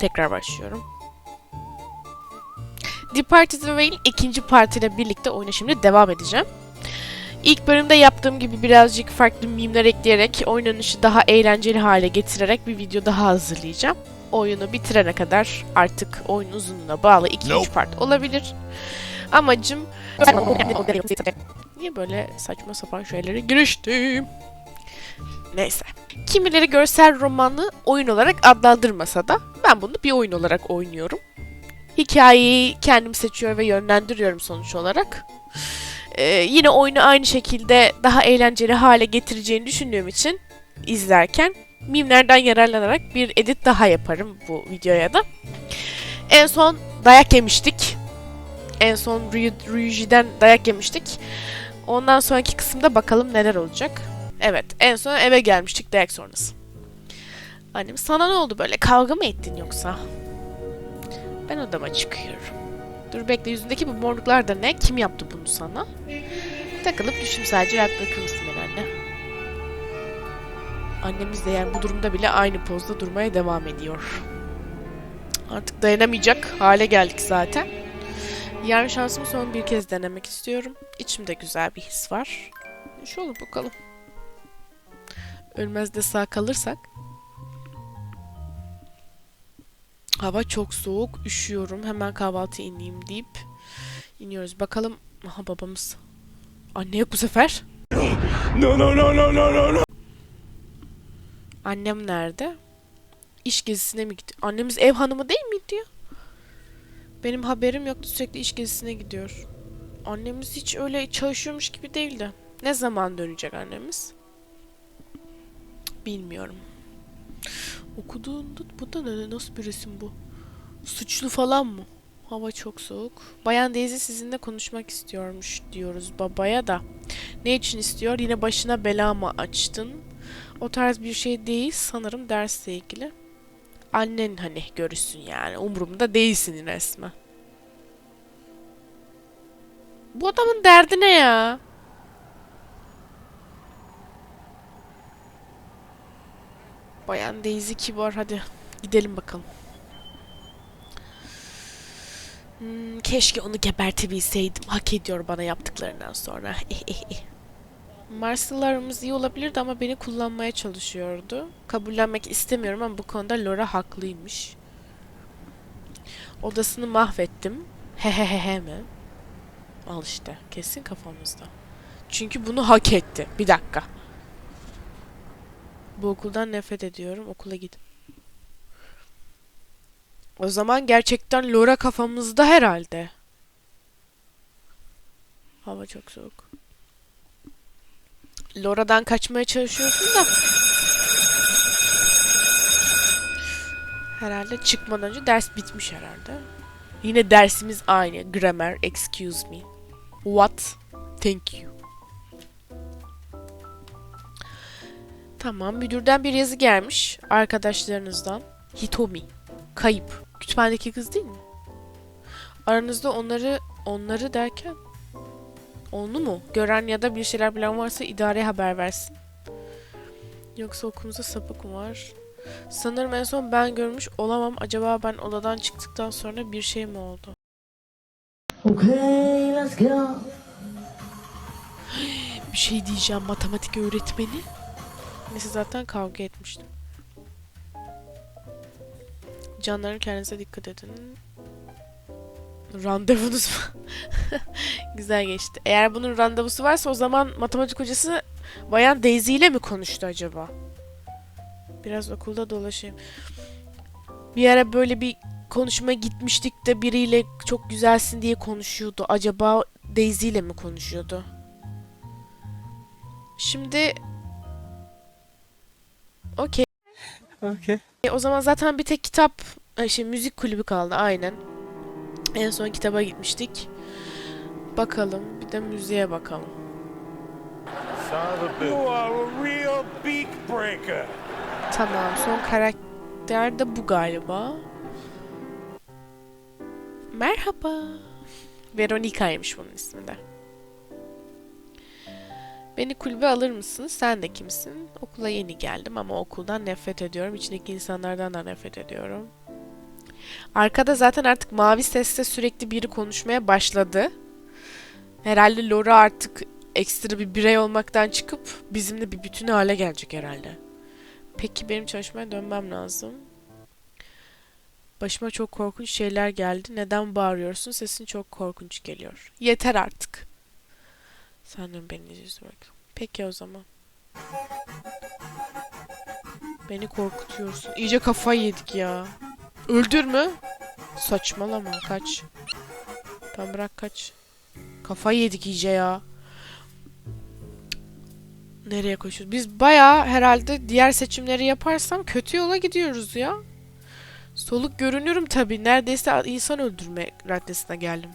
Tekrar başlıyorum. Departed Away'in ikinci partiyle birlikte oyuna şimdi devam edeceğim. İlk bölümde yaptığım gibi birazcık farklı mimler ekleyerek oynanışı daha eğlenceli hale getirerek bir video daha hazırlayacağım. Oyunu bitirene kadar artık oyun uzunluğuna bağlı 2-3 Nope. part olabilir. Amacım... Niye böyle saçma sapan şeylere giriştim? Neyse. Kimileri görsel romanı oyun olarak adlandırmasa da ben bunu bir oyun olarak oynuyorum. Hikayeyi kendim seçiyor ve yönlendiriyorum sonuç olarak. Ee, yine oyunu aynı şekilde daha eğlenceli hale getireceğini düşündüğüm için izlerken mimlerden yararlanarak bir edit daha yaparım bu videoya da. En son dayak yemiştik. En son Ryu- Ryuji'den dayak yemiştik. Ondan sonraki kısımda bakalım neler olacak. Evet, en son eve gelmiştik dayak sonrası. Annem sana ne oldu böyle? Kavga mı ettin yoksa? Ben odama çıkıyorum. Dur bekle yüzündeki bu morluklar da ne? Kim yaptı bunu sana? Takılıp düşün sadece rahat bırakır mısın beni anne? Annemiz de yani bu durumda bile aynı pozda durmaya devam ediyor. Artık dayanamayacak hale geldik zaten. Yarın şansımı son bir kez denemek istiyorum. İçimde güzel bir his var. Şu olur bakalım. Ölmez de sağ kalırsak. Hava çok soğuk, üşüyorum. Hemen kahvaltı ineyim deyip iniyoruz. Bakalım. Aha babamız. Anne yok bu sefer. No, no, no, no, no, no, no. Annem nerede? İş gezisine mi gidiyor? Annemiz ev hanımı değil miydi ya? Benim haberim yoktu sürekli iş gezisine gidiyor. Annemiz hiç öyle çalışıyormuş gibi değildi. Ne zaman dönecek annemiz? Bilmiyorum. Okuduğunda bu da ne? Nasıl bir resim bu? Suçlu falan mı? Hava çok soğuk. Bayan Daisy sizinle konuşmak istiyormuş diyoruz babaya da. Ne için istiyor? Yine başına bela mı açtın? O tarz bir şey değil sanırım dersle ilgili. Annen hani görürsün yani. Umurumda değilsin resmen. Bu adamın derdi ne ya? Bayan Daisy kibar hadi gidelim bakalım. Hmm, keşke onu gebertebilseydim. Hak ediyor bana yaptıklarından sonra. Marshall'larımız iyi olabilirdi ama beni kullanmaya çalışıyordu. Kabullenmek istemiyorum ama bu konuda Laura haklıymış. Odasını mahvettim. Hehehehe mi? Al işte. Kesin kafamızda. Çünkü bunu hak etti. Bir dakika. Bu okuldan nefret ediyorum. Okula git. O zaman gerçekten Laura kafamızda herhalde. Hava çok soğuk. Laura'dan kaçmaya çalışıyorsun da. Herhalde çıkmadan önce ders bitmiş herhalde. Yine dersimiz aynı. Grammar, excuse me. What? Thank you. Tamam, müdürden bir yazı gelmiş. Arkadaşlarınızdan. Hitomi. Kayıp. Kütüphanedeki kız değil mi? Aranızda onları, onları derken? Onu mu? Gören ya da bir şeyler bilen varsa idareye haber versin. Yoksa okulumuzda sapık mı var? Sanırım en son ben görmüş olamam. Acaba ben odadan çıktıktan sonra bir şey mi oldu? Okay, let's go. Bir şey diyeceğim matematik öğretmeni. Neyse zaten kavga etmiştim. Canlarım kendinize dikkat edin. Randevunuz mu? Güzel geçti. Eğer bunun randevusu varsa o zaman matematik hocası Bayan Daisy ile mi konuştu acaba? Biraz okulda dolaşayım. Bir ara böyle bir konuşmaya gitmiştik de biriyle çok güzelsin diye konuşuyordu. Acaba Daisy ile mi konuşuyordu? Şimdi Okey. Okay. E, o zaman zaten bir tek kitap, e, şey müzik kulübü kaldı aynen. En son kitaba gitmiştik. Bakalım, bir de müziğe bakalım. Tamam, son karakter de bu galiba. Merhaba. Veronica'ymış bunun ismi de. Beni kulübe alır mısın? Sen de kimsin? Okula yeni geldim ama okuldan nefret ediyorum. İçindeki insanlardan da nefret ediyorum. Arkada zaten artık mavi sesle sürekli biri konuşmaya başladı. Herhalde Laura artık ekstra bir birey olmaktan çıkıp bizimle bir bütün hale gelecek herhalde. Peki benim çalışmaya dönmem lazım. Başıma çok korkunç şeyler geldi. Neden bağırıyorsun? Sesin çok korkunç geliyor. Yeter artık. De beni izliyorsun bak. Peki o zaman. Beni korkutuyorsun. İyice kafayı yedik ya. Öldür mü? Saçmalama kaç. Ben bırak kaç. Kafayı yedik iyice ya. Nereye koşuyoruz? Biz bayağı herhalde diğer seçimleri yaparsam kötü yola gidiyoruz ya. Soluk görünüyorum tabii. Neredeyse insan öldürme raddesine geldim.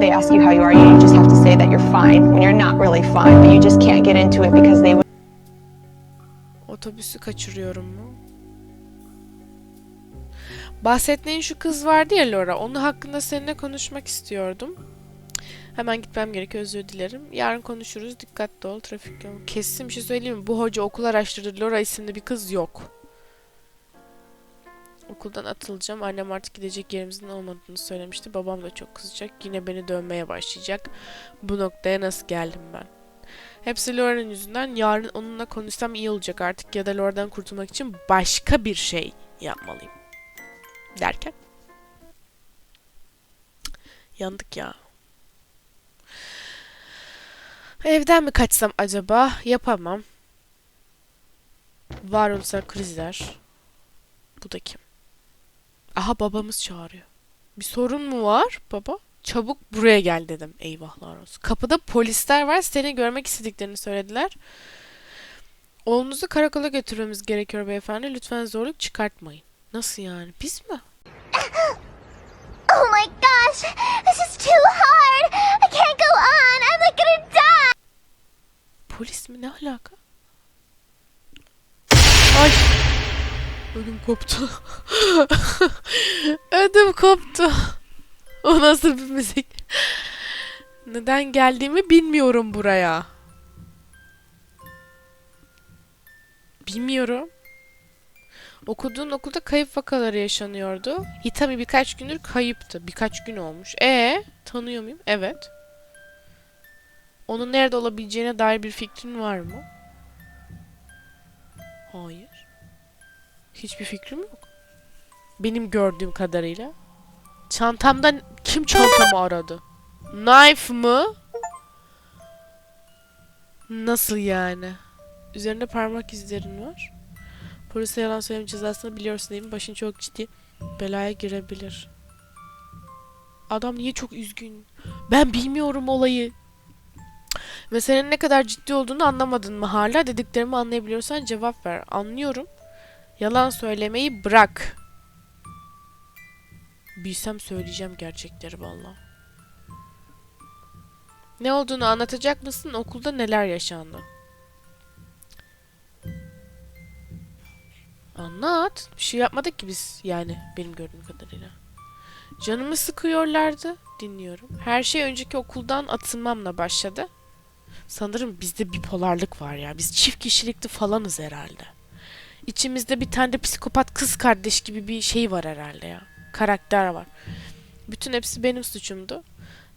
They ask you how you are, you just have to say that you're fine when you're not really fine, but you just can't get into it because they would Otobüsü kaçırıyorum mu? Bahsettiğin şu kız vardı ya Laura. Onun hakkında seninle konuşmak istiyordum. Hemen gitmem gerekiyor özür dilerim. Yarın konuşuruz. Dikkatli ol. Trafik yolu. Kesin bir şey söyleyeyim mi? Bu hoca okul araştırdı. Laura isimli bir kız yok. Okuldan atılacağım. Annem artık gidecek yerimizin olmadığını söylemişti. Babam da çok kızacak. Yine beni dövmeye başlayacak. Bu noktaya nasıl geldim ben? Hepsi Laura'nın yüzünden. Yarın onunla konuşsam iyi olacak artık. Ya da Laura'dan kurtulmak için başka bir şey yapmalıyım. Derken. Yandık ya. Evden mi kaçsam acaba? Yapamam. Varoluşsal krizler. Bu da kim? Aha babamız çağırıyor. Bir sorun mu var baba? Çabuk buraya gel dedim. Eyvahlar olsun. Kapıda polisler var. Seni görmek istediklerini söylediler. Oğlunuzu karakola götürmemiz gerekiyor beyefendi. Lütfen zorluk çıkartmayın. Nasıl yani? Biz mi? Oh my gosh, this is too hard. I can't go on. I'm like gonna die. Polis mi? Ne alaka? Ödüm koptu. Ödüm koptu. O nasıl bir müzik? Neden geldiğimi bilmiyorum buraya. Bilmiyorum. Okuduğun okulda kayıp vakaları yaşanıyordu. Hitami birkaç gündür kayıptı. Birkaç gün olmuş. E tanıyor muyum? Evet. Onun nerede olabileceğine dair bir fikrin var mı? Hayır. Hiçbir fikrim yok. Benim gördüğüm kadarıyla. Çantamda kim çantamı aradı? Knife mı? Nasıl yani? Üzerinde parmak izlerin var. Polise yalan söyleme cezasını biliyorsun değil mi? Başın çok ciddi belaya girebilir. Adam niye çok üzgün? Ben bilmiyorum olayı. Meselenin ne kadar ciddi olduğunu anlamadın mı hala? Dediklerimi anlayabiliyorsan cevap ver. Anlıyorum. Yalan söylemeyi bırak. Bilsem söyleyeceğim gerçekleri valla. Ne olduğunu anlatacak mısın? Okulda neler yaşandı? Anlat. Bir şey yapmadık ki biz yani benim gördüğüm kadarıyla. Canımı sıkıyorlardı. Dinliyorum. Her şey önceki okuldan atılmamla başladı. Sanırım bizde bipolarlık var ya. Biz çift kişilikli falanız herhalde. İçimizde bir tane de psikopat kız kardeş gibi bir şey var herhalde ya. Karakter var. Bütün hepsi benim suçumdu.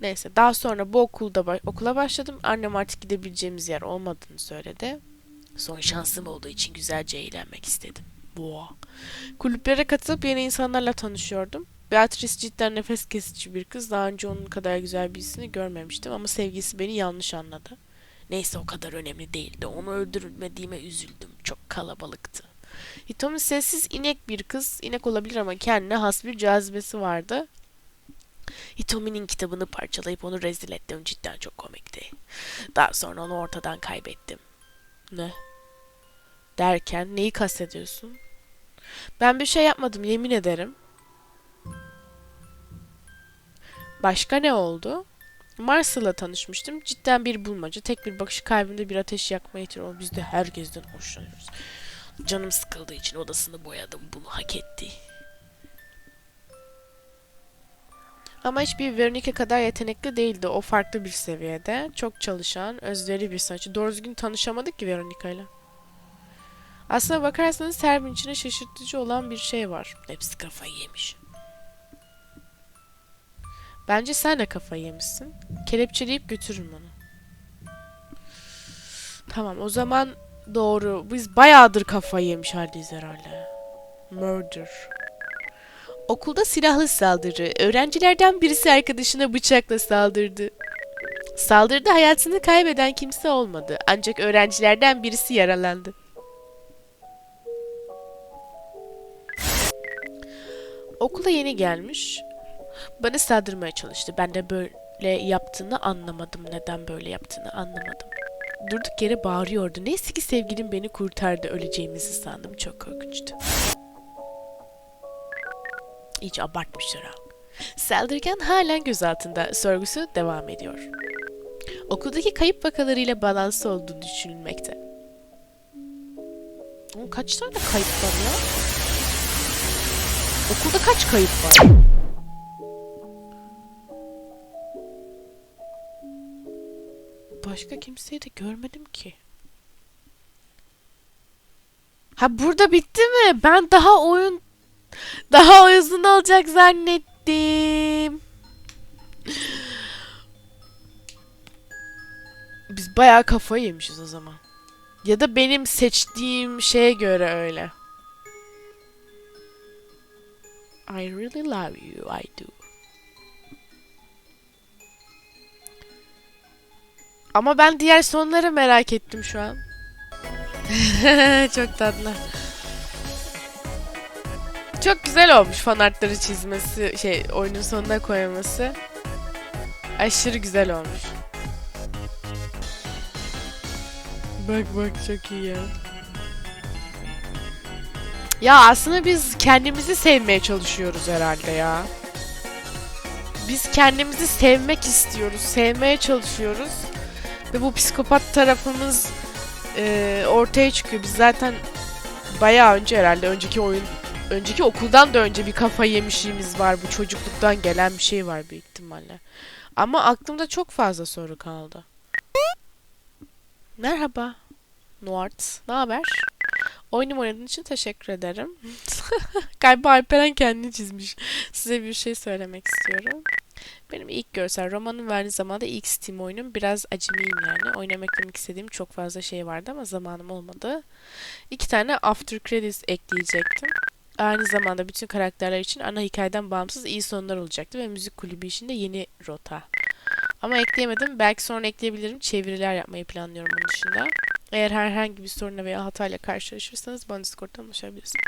Neyse daha sonra bu okulda okula başladım. Annem artık gidebileceğimiz yer olmadığını söyledi. Son şansım olduğu için güzelce eğlenmek istedim. Boğa. Kulüplere katılıp yeni insanlarla tanışıyordum. Beatrice cidden nefes kesici bir kız. Daha önce onun kadar güzel birisini görmemiştim ama sevgisi beni yanlış anladı. Neyse o kadar önemli değildi. Onu öldürmediğime üzüldüm. Çok kalabalıktı. Hitomi sessiz inek bir kız. İnek olabilir ama kendine has bir cazibesi vardı. Hitomi'nin kitabını parçalayıp onu rezil ettim. Cidden çok komikti. Daha sonra onu ortadan kaybettim. Ne? Derken neyi kastediyorsun? Ben bir şey yapmadım yemin ederim. Başka ne oldu? Marcel'la tanışmıştım. Cidden bir bulmaca. Tek bir bakışı kalbimde bir ateş yakma yetiyor. Biz de herkesten hoşlanıyoruz. Canım sıkıldığı için odasını boyadım. Bunu hak etti. Ama hiçbir Veronica kadar yetenekli değildi. O farklı bir seviyede. Çok çalışan, özveri bir sanatçı. Doğru düzgün tanışamadık ki Veronica'yla. Aslına bakarsanız Serbin içine şaşırtıcı olan bir şey var. Hepsi kafayı yemiş. Bence sen de kafayı yemişsin. Kelepçeleyip götürürüm onu. Tamam o zaman doğru. Biz bayağıdır kafayı yemiş haldeyiz herhalde. Murder. Okulda silahlı saldırı. Öğrencilerden birisi arkadaşına bıçakla saldırdı. Saldırıda hayatını kaybeden kimse olmadı. Ancak öğrencilerden birisi yaralandı. Okula yeni gelmiş. Bana saldırmaya çalıştı. Ben de böyle yaptığını anlamadım. Neden böyle yaptığını anlamadım. Durduk yere bağırıyordu. Neyse ki sevgilim beni kurtardı. Öleceğimizi sandım. Çok korkunçtu. İyice abartmışlar ha. Saldırgan halen gözaltında. Sorgusu devam ediyor. Okuldaki kayıp vakalarıyla bağlantısı olduğu düşünülmekte. Kaç tane kayıp var ya? Okulda kaç kayıp var? Başka kimseyi de görmedim ki. Ha burada bitti mi? Ben daha oyun daha uzun olacak zannettim. Biz bayağı kafayı yemişiz o zaman. Ya da benim seçtiğim şeye göre öyle. I really love you, I do. Ama ben diğer sonları merak ettim şu an. Çok tatlı. Çok güzel olmuş fanartları çizmesi, şey oyunun sonuna koyması. Aşırı güzel olmuş. Bak bak çok iyi ya. Ya aslında biz kendimizi sevmeye çalışıyoruz herhalde ya. Biz kendimizi sevmek istiyoruz, sevmeye çalışıyoruz. Ve bu psikopat tarafımız e, ortaya çıkıyor. Biz zaten bayağı önce herhalde önceki oyun önceki okuldan da önce bir kafa yemişliğimiz var. Bu çocukluktan gelen bir şey var büyük ihtimalle. Ama aklımda çok fazla soru kaldı. Merhaba. Nuart. Ne haber? Oyunum oynadığın için teşekkür ederim. Galiba Alperen kendini çizmiş. Size bir şey söylemek istiyorum. Benim ilk görsel romanım ve aynı zamanda ilk Steam oyunum. Biraz acemiyim yani. Oynamak demek istediğim çok fazla şey vardı ama zamanım olmadı. İki tane After Credits ekleyecektim. Aynı zamanda bütün karakterler için ana hikayeden bağımsız iyi sonlar olacaktı ve müzik kulübü için de yeni rota. Ama ekleyemedim. Belki sonra ekleyebilirim. Çeviriler yapmayı planlıyorum bunun dışında. Eğer herhangi bir sorunla veya hatayla karşılaşırsanız bana Discord'dan ulaşabilirsiniz.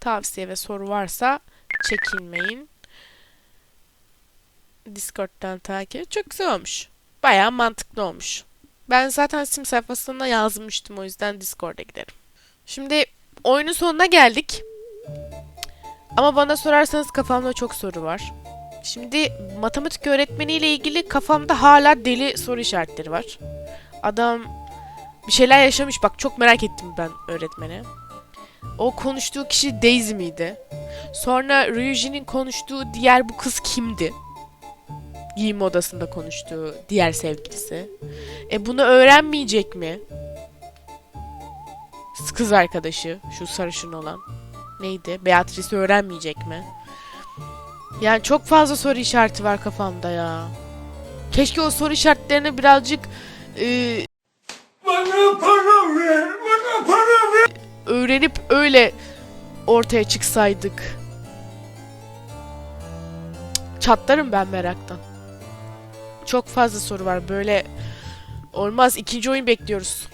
Tavsiye ve soru varsa çekinmeyin. Discord'dan takip. Çok güzel olmuş. Bayağı mantıklı olmuş. Ben zaten Steam sayfasında yazmıştım o yüzden Discord'a giderim. Şimdi oyunun sonuna geldik. Ama bana sorarsanız kafamda çok soru var. Şimdi matematik öğretmeniyle ilgili kafamda hala deli soru işaretleri var. Adam bir şeyler yaşamış. Bak çok merak ettim ben öğretmeni. O konuştuğu kişi Daisy miydi? Sonra Ryuji'nin konuştuğu diğer bu kız kimdi? Giyim odasında konuştuğu diğer sevgilisi. E bunu öğrenmeyecek mi? Kız arkadaşı, şu sarışın olan. Neydi? Beatrice öğrenmeyecek mi? Yani çok fazla soru işareti var kafamda ya. Keşke o soru işaretlerini birazcık e, Bana para ver, bana para ver. öğrenip öyle ortaya çıksaydık. Çatlarım ben meraktan. Çok fazla soru var. Böyle olmaz. İkinci oyun bekliyoruz.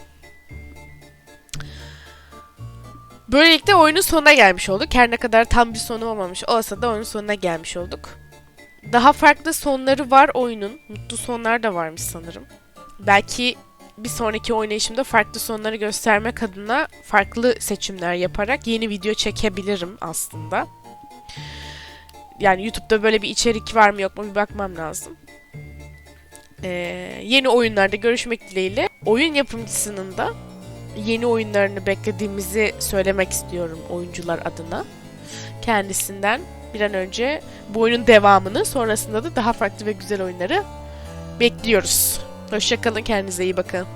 Böylelikle oyunun sonuna gelmiş olduk. Her ne kadar tam bir sonu olmamış olsa da oyunun sonuna gelmiş olduk. Daha farklı sonları var oyunun. Mutlu sonlar da varmış sanırım. Belki bir sonraki oynayışımda farklı sonları göstermek adına farklı seçimler yaparak yeni video çekebilirim aslında. Yani YouTube'da böyle bir içerik var mı yok mu bir bakmam lazım. Ee, yeni oyunlarda görüşmek dileğiyle oyun yapımcısının da yeni oyunlarını beklediğimizi söylemek istiyorum oyuncular adına. Kendisinden bir an önce bu oyunun devamını sonrasında da daha farklı ve güzel oyunları bekliyoruz. Hoşçakalın kendinize iyi bakın.